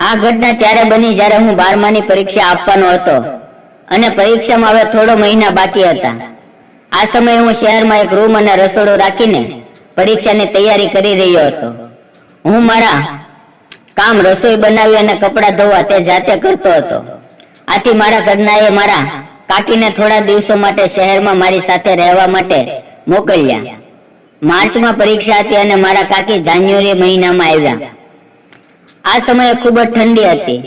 આ ઘટના ત્યારે બની જ્યારે હું બારમાની પરીક્ષા આપવાનો હતો અને પરીક્ષામાં હવે થોડો મહિના બાકી હતા. આ સમયે હું શહેરમાં એક રૂમ અને રસોડો રાખીને પરીક્ષાની તૈયારી કરી રહ્યો હતો. હું મારા કામ રસોઈ બનાવી અને કપડાં ધોવા તે જાતે કરતો હતો. આથી મારા ઘરનાએ મારા કાકીને થોડા દિવસો માટે શહેરમાં મારી સાથે રહેવા માટે મોકલ્યા. માર્ચમાં પરીક્ષા હતી અને મારા કાકી જાન્યુઆરી મહિનામાં આવ્યા. આ સમયે ખૂબ જ ઠંડી હતી.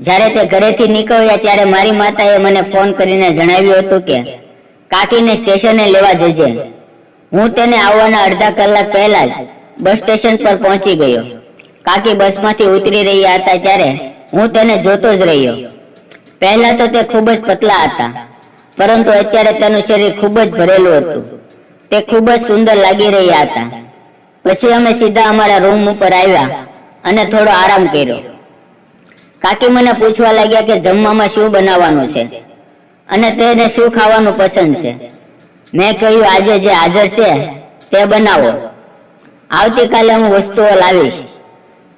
જ્યારે તે ઘરેથી નીકળ્યા ત્યારે મારી માતાએ મને ફોન કરીને જણાવ્યું હતું કે, કાકીને સ્ટેશને લેવા જજે. હું તેને આવવાના અડધા કલાક પહેલા જ બસ સ્ટેશન પર પહોંચી ગયો. કાકી બસમાંથી ઉતરી રહ્યા હતા ત્યારે હું તેને જોતો જ રહ્યો. પહેલા તો તે ખૂબ જ પતલા હતા, પરંતુ અત્યારે તેનું શરીર ખૂબ જ ભરેલું હતું. તે ખૂબ જ સુંદર લાગી રહ્યા હતા. પછી અમે સીધા અમારા રૂમ ઉપર આવ્યા. અને થોડો આરામ કર્યો. કાકી મને પૂછવા લાગ્યા કે જમવામાં શું બનાવવાનું છે? અને તેને શું ખાવાનું પસંદ છે? મેં કહ્યું, આજે જે હાજર છે, તે બનાવો. આવતીકાલે હું વસ્તુઓ લાવીશ.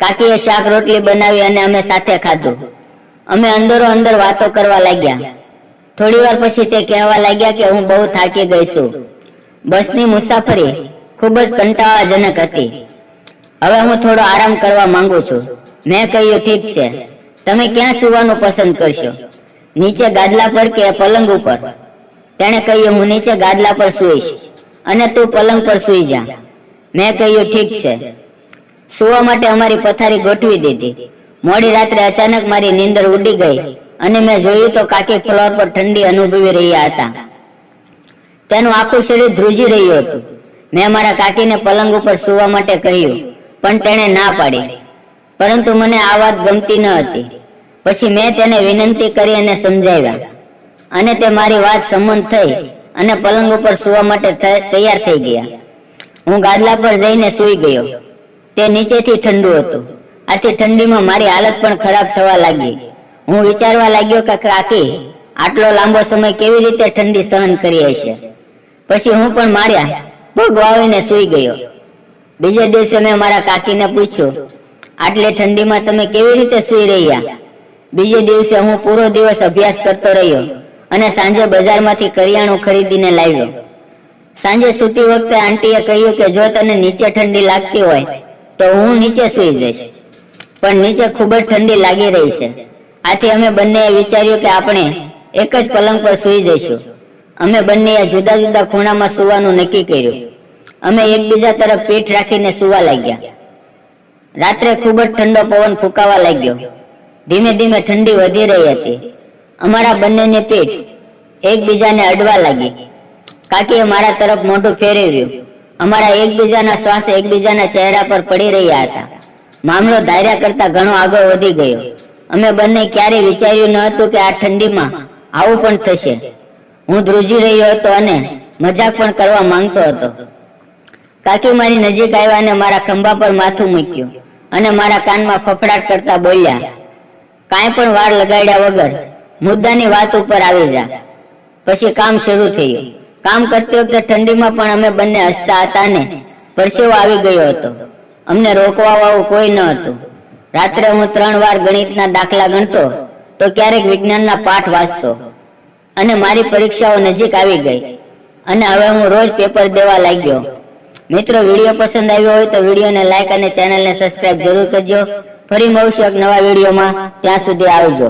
કાકીએ શાક રોટલી બનાવી અને અમે સાથે ખાધું. અમે અંદરો અંદર વાતો કરવા લાગ્યા. થોડી વાર પછી તે કહેવા લાગ્યા કે હું બહુ થાકી ગઈ છું. બસની મુસાફરી ખૂબ જ કંટાળાજનક હતી. હવે હું થોડો આરામ કરવા માંગુ છું. મેં કહ્યું, ઠીક છે. તમે ક્યાં સુવાનું પસંદ કરશો? નીચે ગાદલા પર કે પલંગ ઉપર? તેણે કહ્યું, હું નીચે ગાદલા પર સૂઈશ અને તું પલંગ પર સૂઈ જા. મેં કહ્યું, ઠીક છે. સુવા માટે અમારી પથારી ગોઠવી દીધી. મોડી રાત્રે અચાનક મારી નીંદર ઉડી ગઈ અને મેં જોયું તો કાકી ફ્લોર પર ઠંડી અનુભવી રહ્યા હતા. તેનું આખું શરીર ધ્રુજી રહ્યું હતું. મેં મારા કાકીને પલંગ ઉપર સુવા માટે કહ્યું પણ તેણે ના પાડી. પરંતુ મને આ વાત ગમતી ન હતી. પછી મેં તેને વિનંતી કરી અને સમજાવ્યા. અને તે મારી વાત સંમત થઈ અને પલંગ ઉપર સુવા માટે તૈયાર થઈ ગયા. હું ગાદલા પર જઈને સૂઈ ગયો. તે નીચેથી ઠંડુ હતું. આથી ઠંડીમાં મારી હાલત પણ ખરાબ થવા લાગી. હું વિચારવા લાગ્યો કે કાકી, આટલો લાંબો સમય કેવી રીતે ઠંડી સહન કરી હશે? પછી હું પણ માર્યા પગ વાવીને સૂઈ ગયો. બીજે દિવસે મેં મારા કાકીને પૂછ્યું, આટલી ઠંડીમાં તમે કેવી રીતે સૂઈ રહ્યા? બીજે દિવસે હું પૂરો દિવસ અભ્યાસ કરતો રહ્યો અને સાંજે બજારમાંથી કરિયાણું ખરીદીને લાવ્યો. સાંજે સૂતી વખતે આંટીએ કહ્યું કે જો તને નીચે ઠંડી લાગતી હોય, તો હું નીચે સૂઈ જઈશ. પણ નીચે ખૂબ જ ઠંડી લાગી રહી છે. આથી અમે બંનેએ વિચાર્યું કે આપણે એક જ પલંગ પર સૂઈ જઈશું. અમે બંનેએ જુદા જુદા ખૂણામાં સૂવાનું નક્કી કર્યું. અમે એકબીજા તરફ પીઠ રાખીને સુવા લાગ્યા. રાત્રે ખૂબ જ ઠંડો પવન ફૂંકાવા લાગ્યો. ધીમે ધીમે ઠંડી વધી રહી હતી. અમારા બંનેની પીઠ એકબીજાને અડવા લાગી. કાકીએ મારા તરફ મોઢું ફેરવ્યું. અમારા એકબીજાના શ્વાસ એકબીજાના ચહેરા પર પડી રહ્યા હતા. મામલો ધાર્યા કરતા ઘણો આગળ વધી ગયો. અમે બંને ક્યારેય વિચાર્યું ન હતું કે આ ઠંડીમાં આવું પણ થશે. હું ધ્રુજી રહ્યો હતો અને મજાક પણ કરવા માંગતો હતો. કાકી મારી નજીક આવ્યા અને મારા ખંભા પર માથું મૂક્યું અને મારા કાનમાં ફફડાટ કરતા બોલ્યા, કાંઈ પણ વાર લગાડ્યા વગર મુદ્દાની વાત ઉપર આવી જા. પછી કામ શરૂ થયું. કામ કરતી વખતે ઠંડીમાં પણ અમે બંને હસતા હતા ને પરસેવો આવી ગયો હતો. અમને રોકવા વાળું કોઈ ન હતું. રાત્રે હું ત્રણ વાર ગણિતના દાખલા ગણતો તો ક્યારેક વિજ્ઞાનના પાઠ વાંચતો અને મારી પરીક્ષાઓ નજીક આવી ગઈ. અને હવે હું રોજ પેપર દેવા લાગ્યો. મિત્રો વીડિયો પસંદ આવ્યો હોય તો વિડીયોને લાઈક અને ચેનલને સબસ્ક્રાઇબ જરૂર કરજો. ફરી મળશું એક નવા વિડીયોમાં ત્યાં સુધી આવજો.